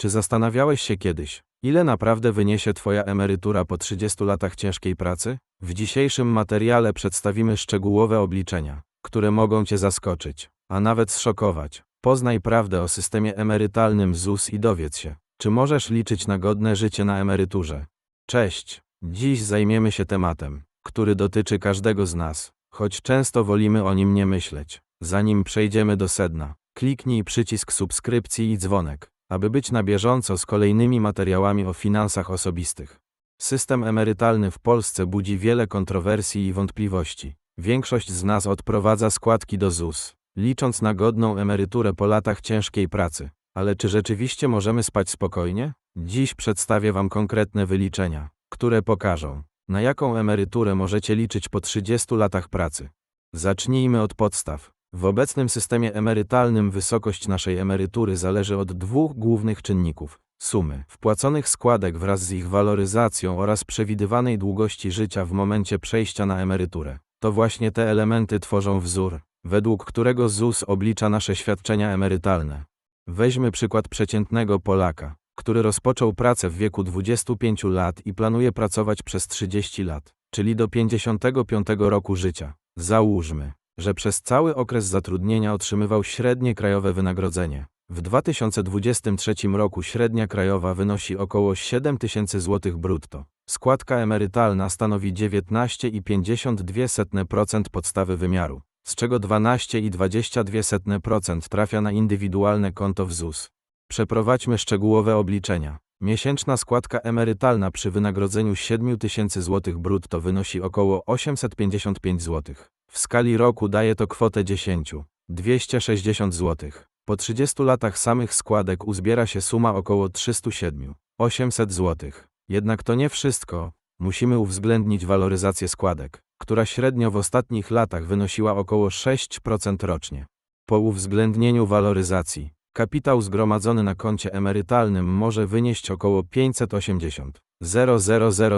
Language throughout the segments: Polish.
Czy zastanawiałeś się kiedyś, ile naprawdę wyniesie Twoja emerytura po 30 latach ciężkiej pracy? W dzisiejszym materiale przedstawimy szczegółowe obliczenia, które mogą Cię zaskoczyć, a nawet zszokować. Poznaj prawdę o systemie emerytalnym ZUS i dowiedz się, czy możesz liczyć na godne życie na emeryturze. Cześć! Dziś zajmiemy się tematem, który dotyczy każdego z nas, choć często wolimy o nim nie myśleć. Zanim przejdziemy do sedna, kliknij przycisk subskrypcji i dzwonek, aby być na bieżąco z kolejnymi materiałami o finansach osobistych. System emerytalny w Polsce budzi wiele kontrowersji i wątpliwości. Większość z nas odprowadza składki do ZUS, licząc na godną emeryturę po latach ciężkiej pracy. Ale czy rzeczywiście możemy spać spokojnie? Dziś przedstawię Wam konkretne wyliczenia, które pokażą, na jaką emeryturę możecie liczyć po 30 latach pracy. Zacznijmy od podstaw. W obecnym systemie emerytalnym wysokość naszej emerytury zależy od dwóch głównych czynników: sumy wpłaconych składek wraz z ich waloryzacją oraz przewidywanej długości życia w momencie przejścia na emeryturę. To właśnie te elementy tworzą wzór, według którego ZUS oblicza nasze świadczenia emerytalne. Weźmy przykład przeciętnego Polaka, który rozpoczął pracę w wieku 25 lat i planuje pracować przez 30 lat, czyli do 55 roku życia. Załóżmy, że przez cały okres zatrudnienia otrzymywał średnie krajowe wynagrodzenie. W 2023 roku średnia krajowa wynosi około 7 tysięcy złotych brutto. Składka emerytalna stanowi 19,52% podstawy wymiaru, z czego 12,22% trafia na indywidualne konto w ZUS. Przeprowadźmy szczegółowe obliczenia. Miesięczna składka emerytalna przy wynagrodzeniu 7 tysięcy złotych brutto wynosi około 855 zł. W skali roku daje to kwotę 10 260 zł. Po 30 latach samych składek uzbiera się suma około 307 800 zł. Jednak to nie wszystko. Musimy uwzględnić waloryzację składek, która średnio w ostatnich latach wynosiła około 6% rocznie. Po uwzględnieniu waloryzacji, kapitał zgromadzony na koncie emerytalnym może wynieść około 580 000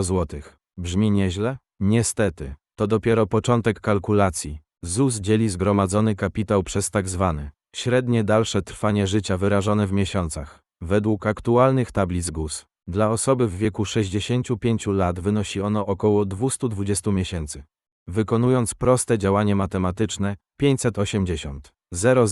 zł. Brzmi nieźle? Niestety, to dopiero początek kalkulacji. ZUS dzieli zgromadzony kapitał przez tak zwane średnie dalsze trwanie życia wyrażone w miesiącach. Według aktualnych tablic GUS, dla osoby w wieku 65 lat wynosi ono około 220 miesięcy. Wykonując proste działanie matematyczne, 580 000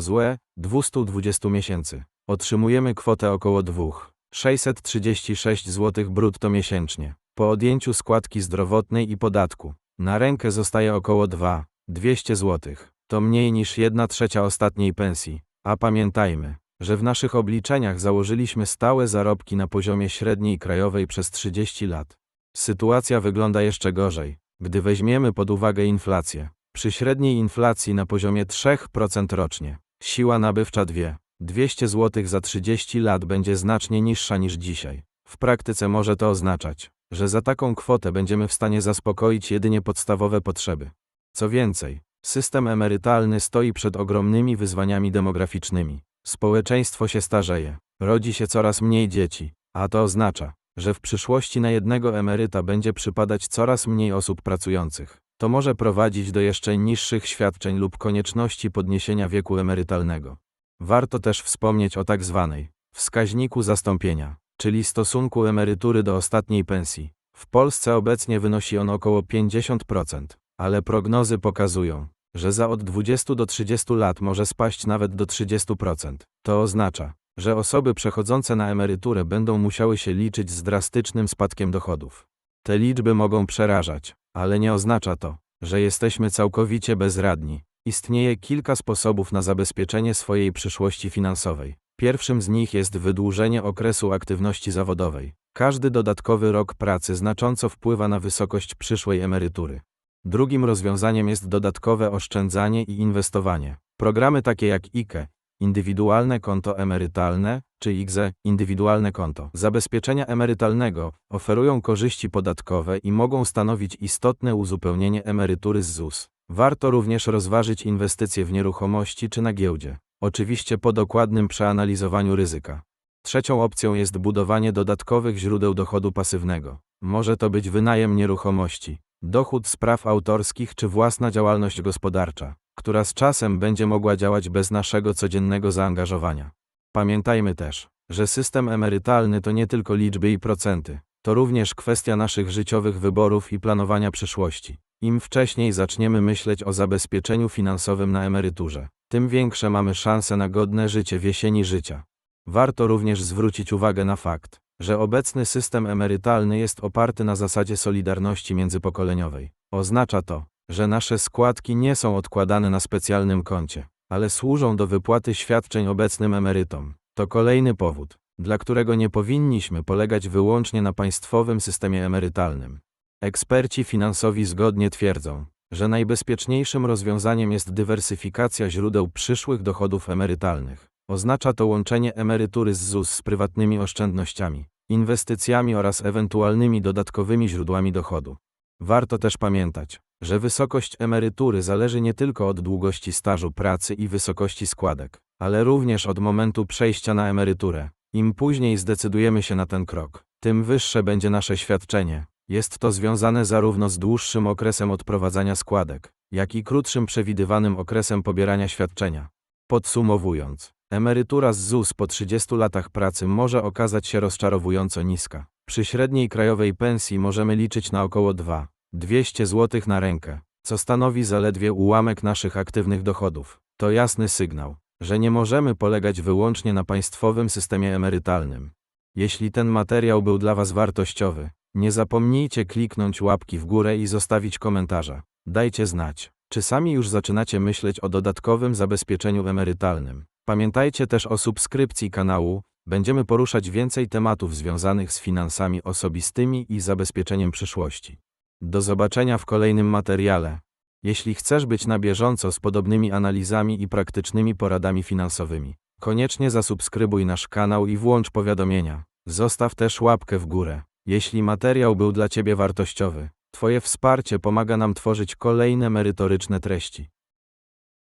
złe 220 miesięcy, otrzymujemy kwotę około 2 636 zł brutto miesięcznie. Po odjęciu składki zdrowotnej i podatku, na rękę zostaje około 2 200 zł. To mniej niż 1 trzecia ostatniej pensji. A pamiętajmy, że w naszych obliczeniach założyliśmy stałe zarobki na poziomie średniej krajowej przez 30 lat. Sytuacja wygląda jeszcze gorzej, gdy weźmiemy pod uwagę inflację. Przy średniej inflacji na poziomie 3% rocznie, siła nabywcza 2 200 zł za 30 lat będzie znacznie niższa niż dzisiaj. W praktyce może to oznaczać, że za taką kwotę będziemy w stanie zaspokoić jedynie podstawowe potrzeby. Co więcej, system emerytalny stoi przed ogromnymi wyzwaniami demograficznymi. Społeczeństwo się starzeje, rodzi się coraz mniej dzieci, a to oznacza, że w przyszłości na jednego emeryta będzie przypadać coraz mniej osób pracujących. To może prowadzić do jeszcze niższych świadczeń lub konieczności podniesienia wieku emerytalnego. Warto też wspomnieć o tak zwanej wskaźniku zastąpienia, czyli stosunku emerytury do ostatniej pensji. W Polsce obecnie wynosi on około 50%, ale prognozy pokazują, że za od 20 do 30 lat może spaść nawet do 30%. To oznacza, że osoby przechodzące na emeryturę będą musiały się liczyć z drastycznym spadkiem dochodów. Te liczby mogą przerażać, ale nie oznacza to, że jesteśmy całkowicie bezradni. Istnieje kilka sposobów na zabezpieczenie swojej przyszłości finansowej. Pierwszym z nich jest wydłużenie okresu aktywności zawodowej. Każdy dodatkowy rok pracy znacząco wpływa na wysokość przyszłej emerytury. Drugim rozwiązaniem jest dodatkowe oszczędzanie i inwestowanie. Programy takie jak IKE, indywidualne konto emerytalne, czy IGZE, indywidualne konto zabezpieczenia emerytalnego, oferują korzyści podatkowe i mogą stanowić istotne uzupełnienie emerytury z ZUS. Warto również rozważyć inwestycje w nieruchomości czy na giełdzie, oczywiście po dokładnym przeanalizowaniu ryzyka. Trzecią opcją jest budowanie dodatkowych źródeł dochodu pasywnego. Może to być wynajem nieruchomości, dochód z praw autorskich czy własna działalność gospodarcza, która z czasem będzie mogła działać bez naszego codziennego zaangażowania. Pamiętajmy też, że system emerytalny to nie tylko liczby i procenty, to również kwestia naszych życiowych wyborów i planowania przyszłości. Im wcześniej zaczniemy myśleć o zabezpieczeniu finansowym na emeryturze, tym większe mamy szanse na godne życie w jesieni życia. Warto również zwrócić uwagę na fakt, że obecny system emerytalny jest oparty na zasadzie solidarności międzypokoleniowej. Oznacza to, że nasze składki nie są odkładane na specjalnym koncie, ale służą do wypłaty świadczeń obecnym emerytom. To kolejny powód, dla którego nie powinniśmy polegać wyłącznie na państwowym systemie emerytalnym. Eksperci finansowi zgodnie twierdzą, że najbezpieczniejszym rozwiązaniem jest dywersyfikacja źródeł przyszłych dochodów emerytalnych. Oznacza to łączenie emerytury z ZUS z prywatnymi oszczędnościami, inwestycjami oraz ewentualnymi dodatkowymi źródłami dochodu. Warto też pamiętać, że wysokość emerytury zależy nie tylko od długości stażu pracy i wysokości składek, ale również od momentu przejścia na emeryturę. Im później zdecydujemy się na ten krok, tym wyższe będzie nasze świadczenie. Jest to związane zarówno z dłuższym okresem odprowadzania składek, jak i krótszym przewidywanym okresem pobierania świadczenia. Podsumowując, emerytura z ZUS po 30 latach pracy może okazać się rozczarowująco niska. Przy średniej krajowej pensji możemy liczyć na około 2 200 zł na rękę, co stanowi zaledwie ułamek naszych aktywnych dochodów. To jasny sygnał, że nie możemy polegać wyłącznie na państwowym systemie emerytalnym. Jeśli ten materiał był dla Was wartościowy, nie zapomnijcie kliknąć łapki w górę i zostawić komentarza. Dajcie znać, czy sami już zaczynacie myśleć o dodatkowym zabezpieczeniu emerytalnym. Pamiętajcie też o subskrypcji kanału, będziemy poruszać więcej tematów związanych z finansami osobistymi i zabezpieczeniem przyszłości. Do zobaczenia w kolejnym materiale. Jeśli chcesz być na bieżąco z podobnymi analizami i praktycznymi poradami finansowymi, koniecznie zasubskrybuj nasz kanał i włącz powiadomienia. Zostaw też łapkę w górę. Jeśli materiał był dla Ciebie wartościowy, Twoje wsparcie pomaga nam tworzyć kolejne merytoryczne treści.